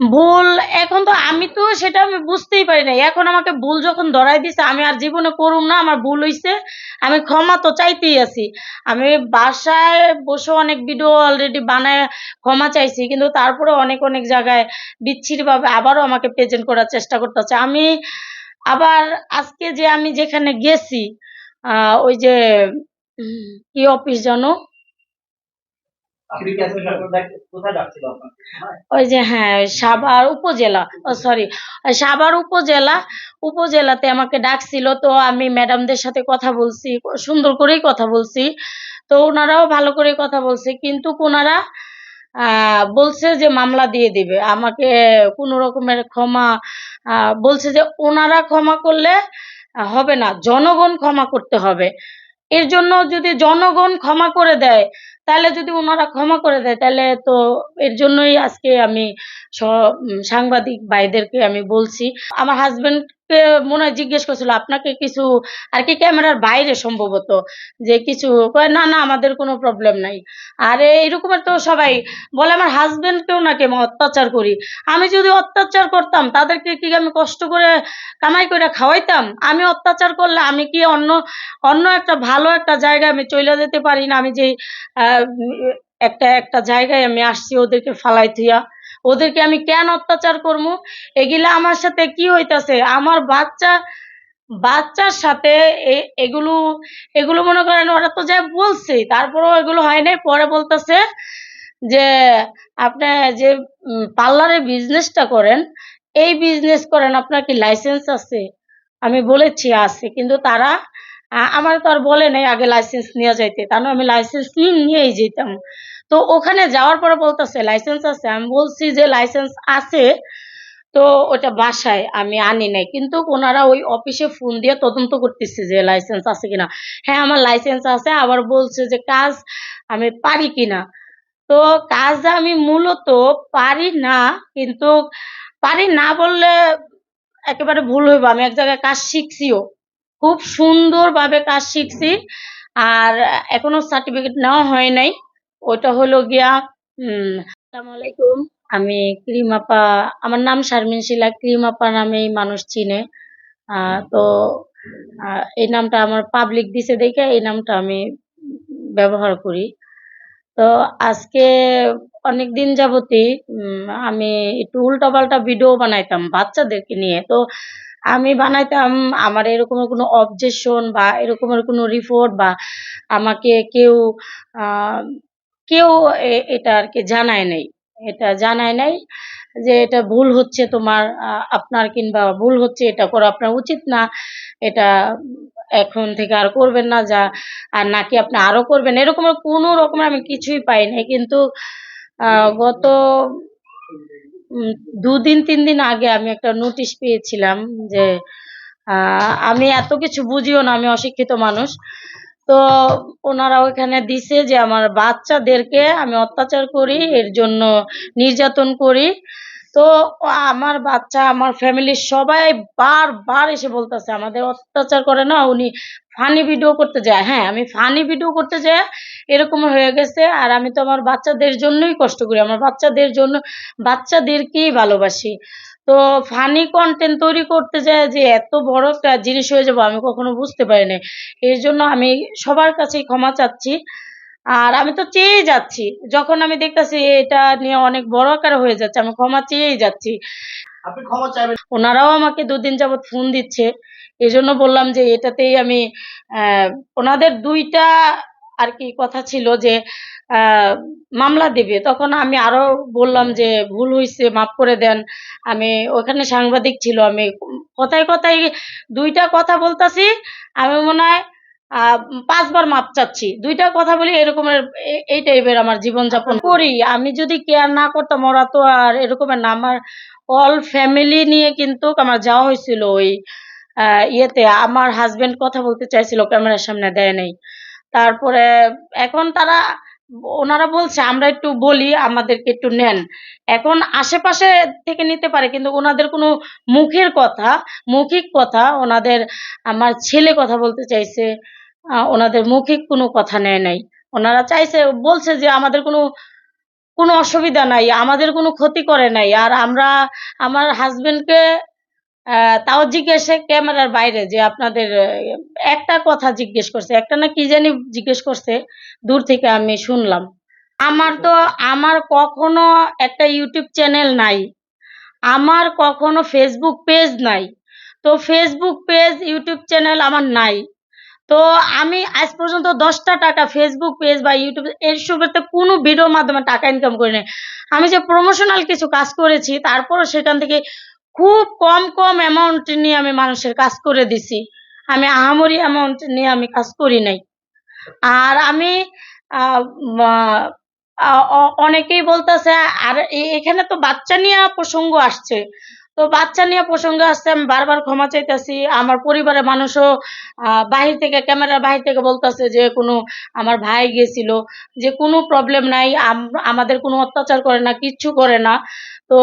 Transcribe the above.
ভুল এখন তো আমি তো সেটা আমি বুঝতেই পারি নাই। এখন আমাকে ভুল যখন ধরাই দিছে আমি আর জীবনে করুম না আমার ভুল হইছে। আমি ক্ষমা তো চাইতেই আছি। আমি বাসায় বসে অনেক ভিডিও অলরেডি বানায় ক্ষমা চাইছি কিন্তু তারপরে অনেক অনেক জায়গায় বিচ্ছিরিভাবে আবারও আমাকে প্রেজেন্ট করার চেষ্টা করতেছে। আমি আবার আজকে যে আমি যেখানে গেছি আহ, ওই যে কি অফিস জানো আপনি কি আজকে কোথায়- কোথায় যাচ্ছিল আপনার হ্যাঁ ওই যে হ্যাঁ সাভার উপজেলা, ও সরি সাভার উপজেলা, উপজেলাতে আমাকে ডাকছিল, তো আমি ম্যাডামদের সাথে কথা বলছি, সুন্দর করেই কথা বলছি, তো ওনারাও ভালো করে কথা বলছে, কিন্তু ওনারা বলছে যে মামলা দিয়ে দিবে, আমাকে কোনো রকমের ক্ষমা বলছে যে ওনারা ক্ষমা করলে হবে না, জনগণ ক্ষমা করতে হবে। এর জন্য যদি জনগণ ক্ষমা করে দেয় তাহলে যদি ওনারা ক্ষমা করে দেয়, তাহলে তো এর জন্যই আজকে আমি সাংবাদিক ভাইদেরকে আমি বলছি। আমার হাজবেন্ডকে মনে হয় জিজ্ঞেস করছিল, আপনাকে কিছু আর কি ক্যামেরার বাইরে সম্ভবত, যে কিছু কয়, না না, আমাদের কোনো প্রবলেম নাই। আর এইরকমের তো সবাই বলে, আমার হাজবেন্ডকেও নাকি আমি অত্যাচার করি। আমি যদি অত্যাচার করতাম, তাদেরকে কি আমি কষ্ট করে কামাই করে খাওয়াইতাম? আমি অত্যাচার করলে আমি কি অন্য অন্য একটা ভালো একটা জায়গায় আমি চলে যেতে পারি না? আমি যে একটা একটা জায়গায় আমি আসছি, ওদেরকে ফালাই থুইয়া ওদেরকে আমি কেন অত্যাচার করব এগুলা আমার সাথে কি হইতাছে? আমার বাচ্চা, বাচ্চার সাথে এগুলো এগুলো মনে করেন ওরা তো যা বলছে, তারপরেও এগুলো হয় নাই। পরে বলতেছে যে, আপনি যে পার্লারের বিজনেসটা করেন, এই বিজনেস করেন, আপনার কি লাইসেন্স আছে? আমি বলেছি, আছে। কিন্তু তারা আমার তো আর বলে নাই আগে লাইসেন্স নিয়ে যাইতে। তা নয় আমি লাইসেন্স নিয়ে নিয়েই যেতাম তো ওখানে যাওয়ার পরে বলতেছে লাইসেন্স আছে। আমি বলছি যে লাইসেন্স আছে। তো ওটা বাসায় আমি আনি নাই। কিন্তু ওনারা ওই অফিসে ফোন দিয়ে তদন্ত করতেছে যে লাইসেন্স আছে কিনা? হ্যাঁ আমার লাইসেন্স আছে। আবার বলছে যে, কাজ আমি পারি কিনা? তো কাজ আমি মূলত পারি না, কিন্তু পারি না বললে একেবারে ভুল হইব। আমি এক জায়গায় কাজ শিখছিও। খুব সুন্দরভাবে কাজ শিখছি। আর এখনও সার্টিফিকেট নেওয়া হয় নাই। ওটা হলো গিয়া আসসালামু আলাইকুম। আমি ক্রিম আপা আমার নাম শারমিন শিলা ক্রিম আপা নামেই মানুষ চিনে। তো এই নামটা আমার পাবলিক দিছে দেখে এই নামটা আমি ব্যবহার করি। তো আজকে অনেক দিন যাবতই উম, আমি একটু উল্টাপাল্টা ভিডিও বানাইতাম বাচ্চাদেরকে নিয়ে। তো আমি বানাইতাম আমার এরকমের কোনো অবজেকশন বা এরকমের কোনো রিপোর্ট বা আমাকে কেউ আহ, কেউ এটা আর কি জানায় নাই। এটা জানায় নাই যে এটা ভুল হচ্ছে তোমার আপনার কিংবা ভুল হচ্ছে এটা করা আপনার উচিত না, এটা এখন থেকে আর করবেন না, যা, আর নাকি আপনি আরও করবেন। এরকমের কোনো রকমের আমি কিছুই পাই নাই। কিন্তু গত দুদিন তিন দিন আগে আমি একটা নোটিশ পেয়েছিলাম যে আমি এত কিছু বুঝিও না, আমি অশিক্ষিত মানুষ। তো ওনারা ওইখানে দিছে যে আমার বাচ্চাদেরকে আমি অত্যাচার করি, এর জন্য নির্যাতন করি। তো আমার বাচ্চা, আমার ফ্যামিলির সবাই বারবার এসে বলতেছে, আমাদের অত্যাচার করে না, উনি ফানি ভিডিও করতে যায়। হ্যাঁ আমি ফানি ভিডিও করতে যাই এরকম হয়ে গেছে। আর আমি তো আমার বাচ্চাদের জন্যই কষ্ট করি। আমার বাচ্চাদের জন্য, বাচ্চাদেরকেই ভালোবাসি। তো ফানি কন্টেন্ট তৈরি করতে যায় যে এত বড় একটা জিনিস হয়ে যাব আমি কখনো বুঝতে পারিনি। এর জন্য আমি সবার কাছেই ক্ষমা চাচ্ছি। আর আমি তো চেয়েই যাচ্ছি। যখন আমি দেখতাছি এটা নিয়ে অনেক বড় আকার হয়ে যাচ্ছে আমি ক্ষমা চেয়েই যাচ্ছি। আপনি ক্ষমা চাইবেন। ওনারাও আমাকে দুদিন যাবৎ ফোন দিচ্ছে। এই জন্য বললাম যে এটাতেই আমি আহ, ওনাদের দুইটা আর কি কথা ছিল যে মামলা দিবে। তখন আমি আরও বললাম যে, ভুল হয়েছে মাফ করে দেন। আমি, ওখানে সাংবাদিক ছিল, আমি কথায় কথায় দুইটা কথা বলতাছি, আমি মনে হয় পাঁচবার মাপ চাচ্ছি। দুইটা কথা বলি এরকমের এই টাইপের আমার জীবনযাপন করি। আমি যদি কেয়ার না করতাম, ওরা তো আর এরকমের না। আমার অল ফ্যামিলি নিয়ে কিন্তু আমার যাওয়া হয়েছিল ওই ইয়েতে। আমার হাজবেন্ড কথা বলতে চাইছিল, ক্যামেরার সামনে দেয় নাই। তারপরে এখন তারা, ওনারা বলছে, আমরা একটু বলি, আমাদেরকে একটু নেন। এখন আশেপাশে থেকে নিতে পারে, কিন্তু ওনাদের কোনো মুখের কথা, মৌখিক কথা, ওনাদের আমার ছেলে কথা বলতে চাইছে ওনাদের মৌখিক কোনো কথা নেয় নাই। ওনারা চাইছে, বলছে যে, আমাদের কোনো কোনো অসুবিধা নাই, আমাদের কোনো ক্ষতি করে নাই, আর আমরা, আমার হাজবেন্ডকে তাও জিজ্ঞেসে ক্যামেরার বাইরে যে আপনাদের একটা কথা জিজ্ঞেস করছে, একটা না কি জানি জিজ্ঞেস করছে, দূর থেকে আমি শুনলাম। আমার তো, আমার কখনো একটা ইউটিউব চ্যানেল নাই, আমার কখনো ফেসবুক পেজ নাই। তো ফেসবুক পেজ ইউটিউব চ্যানেল আমার নাই। তো আমি আজ পর্যন্ত দশটা টাকা ফেসবুক পেজ বা ইউটিউব এসবেতে কোনো ভিডিওর মাধ্যমে টাকা ইনকাম করি নাই আমি যে প্রমোশনাল কিছু কাজ করেছি, তারপরও সেখান থেকে খুব কম কম অ্যামাউন্ট নিয়ে আমি মানুষের কাজ করে দিছি। আমি আহামরি অ্যামাউন্ট নিয়ে আমি কাজ করি নাই। আর আমি অনেকেই বলতেছে, আর এখানে তো বাচ্চা নিয়ে প্রসঙ্গ আসছে। তো বাচ্চা নিয়ে প্রসঙ্গ আসছে, আমি বারবার ক্ষমা চাইতেছি। আমার পরিবারের মানুষও বাহির থেকে, ক্যামেরার বাহির থেকে বলতেছে যে, কোনো, আমার ভাই গেছিল, যে কোনো প্রবলেম নাই, আম- আমাদের কোনো অত্যাচার করে না, কিচ্ছু করে না। তো